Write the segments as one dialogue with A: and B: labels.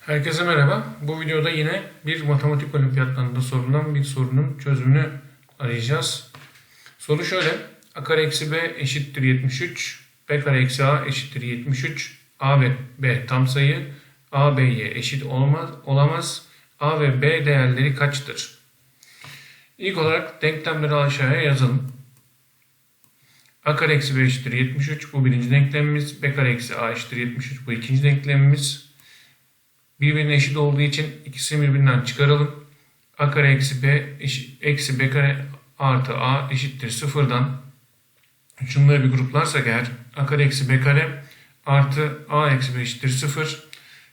A: Herkese merhaba. Bu videoda yine bir matematik olimpiyatlarında sorulan bir sorunun çözümünü arayacağız. Soru şöyle. A kare eksi B eşittir 73. B kare eksi A eşittir 73. A ve B tam sayı. A, B'ye eşit olmaz, olamaz. A ve B değerleri kaçtır? İlk olarak denklemleri aşağıya yazalım. A kare eksi B eşittir 73. Bu birinci denklemimiz. B kare eksi A eşittir 73. Bu ikinci denklemimiz. Birbirine eşit olduğu için ikisini birbirinden çıkaralım. A kare eksi B eksi B kare artı A eşittir sıfırdan. Şunları bir gruplarsak eğer A kare eksi B kare artı A eksi B eşittir sıfır.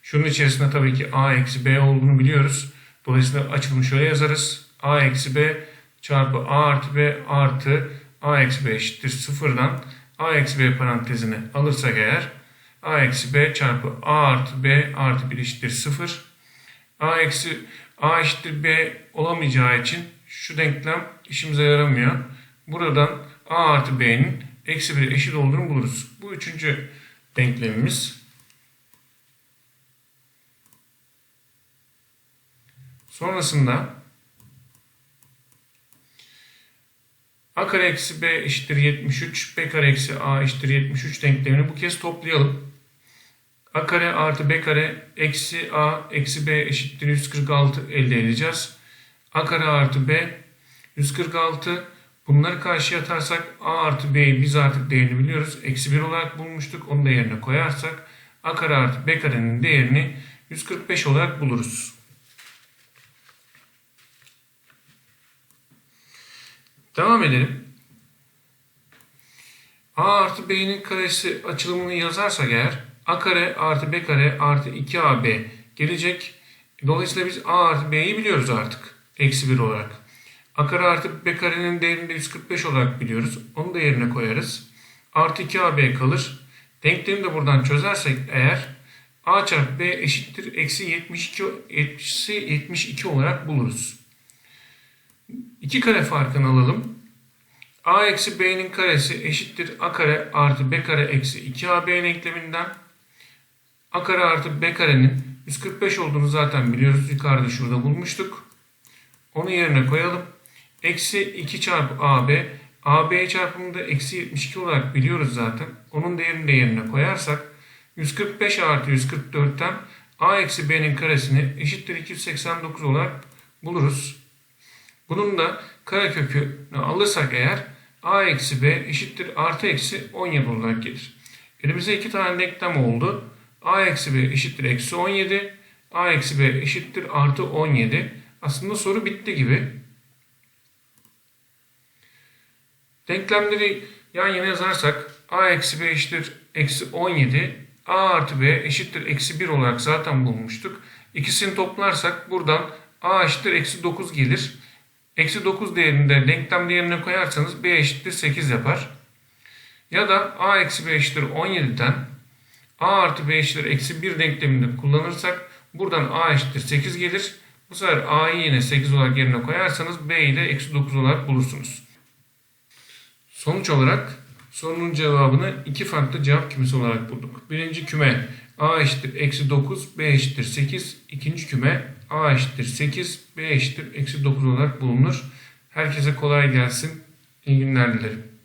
A: Şunun içerisinde tabii ki A eksi B olduğunu biliyoruz. Dolayısıyla açılımı şöyle yazarız. A eksi B çarpı A artı B artı A eksi B eşittir sıfırdan A eksi B parantezini alırsak eğer A eksi B çarpı A artı B artı 1 eşittir 0. A eksi A eşittir B olamayacağı için şu denklem işimize yaramıyor. Buradan A artı B'nin eksi 1 eşit olduğunu buluruz. Bu üçüncü denklemimiz. Sonrasında A kare eksi B eşittir 73, B kare eksi A eşittir 73 denklemini bu kez toplayalım. A kare artı B kare eksi A eksi B eşittir 146 elde edeceğiz. A kare artı B 146. Bunları karşıya atarsak A artı B'yi biz artık değerini biliyoruz. Eksi 1 olarak bulmuştuk. Onu da yerine koyarsak A kare artı B karenin değerini 145 olarak buluruz. Devam edelim. A artı B'nin karesi açılımını yazarsak eğer A kare artı B kare artı 2AB gelecek. Dolayısıyla biz A artı B'yi biliyoruz artık. Eksi 1 olarak. A kare artı B karenin değerini de 145 olarak biliyoruz. Onu da yerine koyarız. Artı 2AB kalır. Denklemi de buradan çözersek eğer A çarpı B eşittir. Eksi 72, eksi 72 olarak buluruz. 2 kare farkını alalım. A eksi B'nin karesi eşittir. A kare artı B kare eksi 2AB denkleminden. A kare artı B karenin 145 olduğunu zaten biliyoruz. Yukarıda şurada bulmuştuk. Onu yerine koyalım. Eksi 2 çarpı AB. AB çarpımını da eksi 72 olarak biliyoruz zaten. Onun değerini de yerine koyarsak 145 artı 144'ten A eksi B'nin karesini eşittir 289 olarak buluruz. Bunun da karekökünü alırsak eğer A eksi B eşittir artı eksi 17 olarak gelir. Elimize iki tane denklem oldu. A eksi B eşittir eksi 17. A eksi B eşittir artı 17. Aslında soru bitti gibi. Denklemleri yan yana yazarsak A eksi B eşittir eksi 17. A artı B eşittir eksi 1 olarak zaten bulmuştuk. İkisini toplarsak buradan A eşittir eksi 9 gelir. Eksi 9 değerinde denklem değerine koyarsanız B eşittir 8 yapar. Ya da A eksi B eşittir 17'den A artı B eşittir eksi 1 denklemini kullanırsak buradan A eşittir 8 gelir. Bu sefer A'yı yine 8 olarak yerine koyarsanız B'yi de eksi 9 olarak bulursunuz. Sonuç olarak sorunun cevabını iki farklı cevap kümesi olarak bulduk. Birinci küme A eşittir eksi 9, B eşittir 8. İkinci küme A eşittir 8, B eşittir eksi 9 olarak bulunur. Herkese kolay gelsin. İyi günler dilerim.